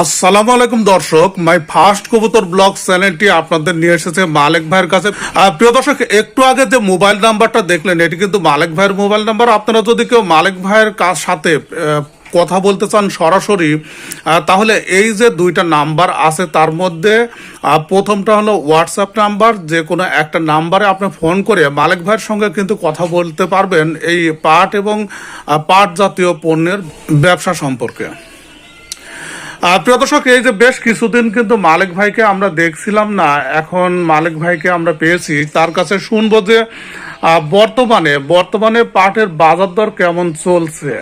আসসালামু আলাইকুম দর্শক, মাই ফার্স্ট কবুতর ব্লগ চ্যানেলটি আপনাদের নিয়ে এসেছে মালিক ভাইয়ের কাছে। প্রিয় দর্শক, একটু আগে যে মোবাইল নাম্বারটা দেখলেন, এটি কিন্তু মালিক ভাইয়ের মোবাইল নাম্বার। আপনারা যদি কেউ মালিক ভাইয়ের কার সাথে কথা বলতে চান সরাসরি তাহলে এই যে দুইটা নাম্বার আছে তার মধ্যে প্রথমটা হলো হোয়াটসঅ্যাপ নাম্বার, যে কোনো একটা নাম্বারে আপনি ফোন করে মালিক ভাইয়ের সঙ্গে কিন্তু কথা বলতে পারবেন এই পাট এবং পাট জাতীয় পণ্যের ব্যবসা সম্পর্কে। প্রিয় দর্শক, এই যে বেশ কিছুদিন কিন্তু মালিক ভাইকে আমরা দেখছিলাম না, এখন মালিক ভাইকে আমরা পেয়েছি। তার কাছে শুনব যে বর্তমানে বর্তমানে পাটের বাজার দর কেমন চলছে?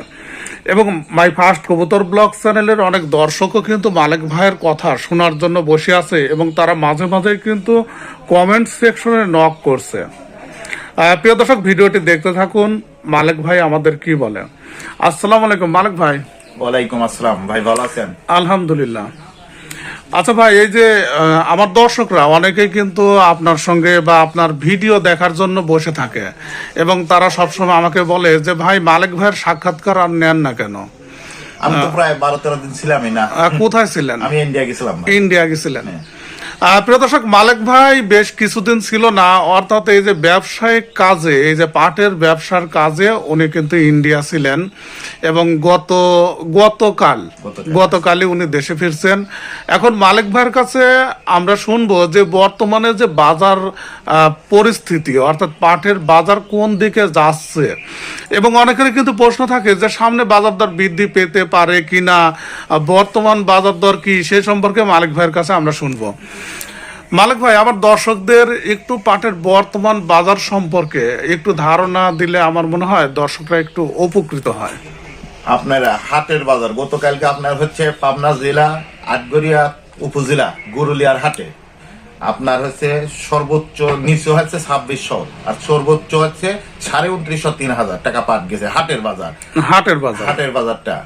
এবং মাই ফার্স্ট কবুতর ব্লগ চ্যানেলের অনেক দর্শকও কিন্তু মালিক ভাইয়ের কথা শোনার জন্য বসে আছে এবং তারা মাঝে মাঝে কিন্তু কমেন্ট সেকশনে নক করছে। প্রিয় দর্শক ভিডিওটি দেখতে থাকুন। মালিক ভাই আমাদের কি বলে? আসসালাম আলাইকুম মালিক ভাই। ওয়ালাইকুম আসসালাম। ভাই ভালো আছেন? আলহামদুলিল্লাহ। আচ্ছা ভাই এই যে আমার দর্শকরা অনেকেই কিন্তু আপনার সঙ্গে বা আপনার ভিডিও দেখার জন্য বসে থাকে এবং তারা সবসময় আমাকে বলে যে ভাই মালিক ভাইয়ের সাক্ষাৎকার আর নেন না কেন? আমি তো প্রায় বারো তেরো দিন ছিলামই না। কোথায় ছিলেন? আমি ইন্ডিয়া গেছিলাম ইন্ডিয়া গেছিলেন। আহ, প্রিয় দর্শক মালিক ভাই বেশ কিছুদিন ছিল না অর্থাৎ এই যে ব্যবসায়িক কাজে এই যে পাটের ব্যবসার কাজে উনি কিন্তু ইন্ডিয়া ছিলেন এবং গত গতকাল গতকাল। গতকালই উনি দেশে ফিরছেন। এখন মালিক ভাইয়ের কাছে আমরা শুনব যে বর্তমানে যে বাজার পরিস্থিতি অর্থাৎ পাটের বাজার কোন দিকে যাচ্ছে। এবং অনেকের কিন্তু প্রশ্ন থাকে যে সামনে বাজার দর বৃদ্ধি পেতে পারে কিনা বর্তমান বাজার দর কি সে সম্পর্কে মালিক ভাইয়ের কাছে আমরা শুনব। মালিক ভাই আমার দর্শকদের একটু পাটের বর্তমান বাজার সম্পর্কে একটু ধারণা দিলে আমার মনে হয় দর্শকরা একটু উপকৃত হয়। আপনার হাটের বাজার গতকালকে আপনার হচ্ছে পাবনা জেলা আটগড়িয়া উপজেলা গরুলিয়ার হাটে। আপনার হচ্ছে সর্বোচ্চ নিচু হচ্ছে ছাব্বিশশো আর সর্বোচ্চ হচ্ছে সাড়ে উনত্রিশশো তিন হাজার টাকা পাট গেছে হাটের বাজার। হাটের বাজার। হাটের বাজারটা।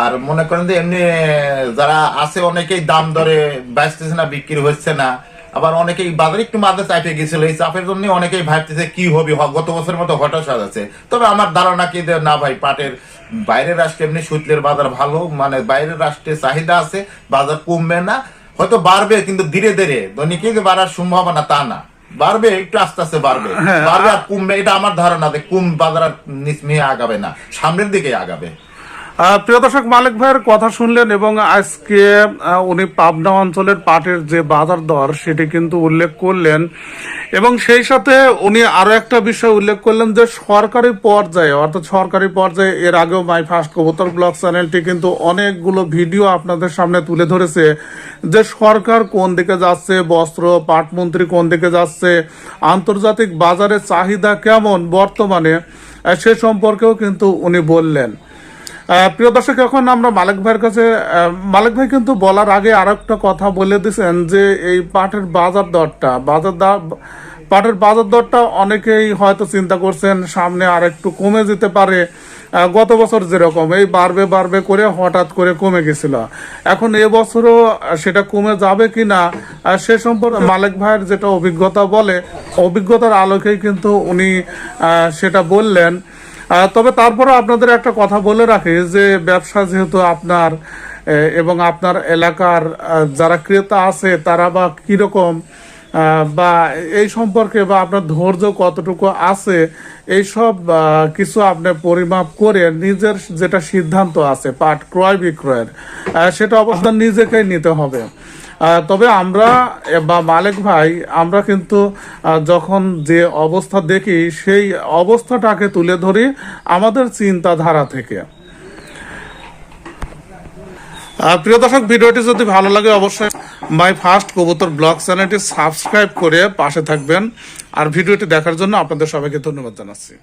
আর মনে করেন যে এমনি যারা আছে অনেকেই দাম দরে বেচতেছে না বিক্রি হচ্ছে না। আবার অনেকেই বাজারে একটু মাঝে চাপে গেছিল এই চাপের জন্য অনেকেই ভাবতেছে কি হবে? গত বছরের মতো হতাশা আছে তবে আমার ধারণা কি না ভাই পাটের বাইরের রাষ্ট্রে এমনি সুতলের বাজার ভালো মানে বাইরের রাষ্ট্রে চাহিদা আছে বাজার কমবে না হয়তো বাড়বে কিন্তু ধীরে ধীরে দৈনিকই যে বাড়ার সম্ভাবনা তা না। বাড়বে একটু আস্তে আস্তে বাড়বে। বাড়বে আর কমবে এটা আমার ধারণা যে কম বাজার আর নিচমিয়ে আগাবে না সামনের দিকে আগাবে। প্রিয় দর্শক, মালিক ভাইয়ের কথা শুনলেন এবং আজকে উনি পাবনা অঞ্চলের পাটের যে বাজার দর, সেটি কিন্তু উল্লেখ করলেন। এবং সেই সাথে উনি আরও একটা বিষয় উল্লেখ করলেন যে, সরকারি পর্যায়ে, অর্থাৎ সরকারি পর্যায়ে এর আগেও মাই ফার্স্ট কবুতর ব্লগ চ্যানেলটি কিন্তু অনেকগুলো ভিডিও আপনাদের সামনে তুলে ধরেছে যে, সরকার কোন দিকে যাচ্ছে, বস্ত্র, পাটমন্ত্রী কোন দিকে যাচ্ছে, আন্তর্জাতিক বাজারে চাহিদা কেমন বর্তমানে সে সম্পর্কেও কিন্তু উনি বললেন। প্রিয় দর্শক, এখন আমরা মালিক ভাইয়ের কাছে মালিক ভাই কিন্তু বলার আগে আর একটা কথা বলে দিয়েছেন যে এই পাটের বাজার দরটা, বাজার দর পাটের বাজার দরটা অনেকেই হয়তো চিন্তা করছেন সামনে আর একটু কমে যেতে পারে। গত বছর যেরকম, এই বাড়বে বাড়বে করে হঠাৎ করে কমে গেছিল। এখন এবছরও সেটা কমে যাবে কি না সে সম্পর্কে মালিক ভাইয়ের যেটা অভিজ্ঞতা বলে, অভিজ্ঞতার আলোকেই কিন্তু উনি সেটা বললেন। তবে তারপরে আপনাদের একটা কথা বলে রাখি যে ব্যবসা যেহেতু আপনার এবং আপনার এলাকার যারা ক্রেতা আছে, তারা বা কীরকম বা এই সম্পর্কে বা আপনার ধৈর্য কতটুকু আছে, এইসব কিছু আপনি পরিমাপ করে নিজের যেটা সিদ্ধান্ত আছে, পাট ক্রয় বিক্রয়ের সেটা অবস্থান নিজেকেই নিতে হবে। তবে আমরা বা মালিক ভাই, আমরা কিন্তু যখন যে অবস্থা দেখি, সেই অবস্থাটাকে তুলে ধরি আমাদের চিন্তাধারা থেকে। প্রিয় দর্শক, ভিডিওটি যদি ভালো লাগে, অবশ্যই মাই ফার্স্ট কবুতর ব্লগ চ্যানেলটি সাবস্ক্রাইব করে পাশে থাকবেন। আর ভিডিওটি দেখার জন্য আপনাদের সবাইকে ধন্যবাদ জানাচ্ছি।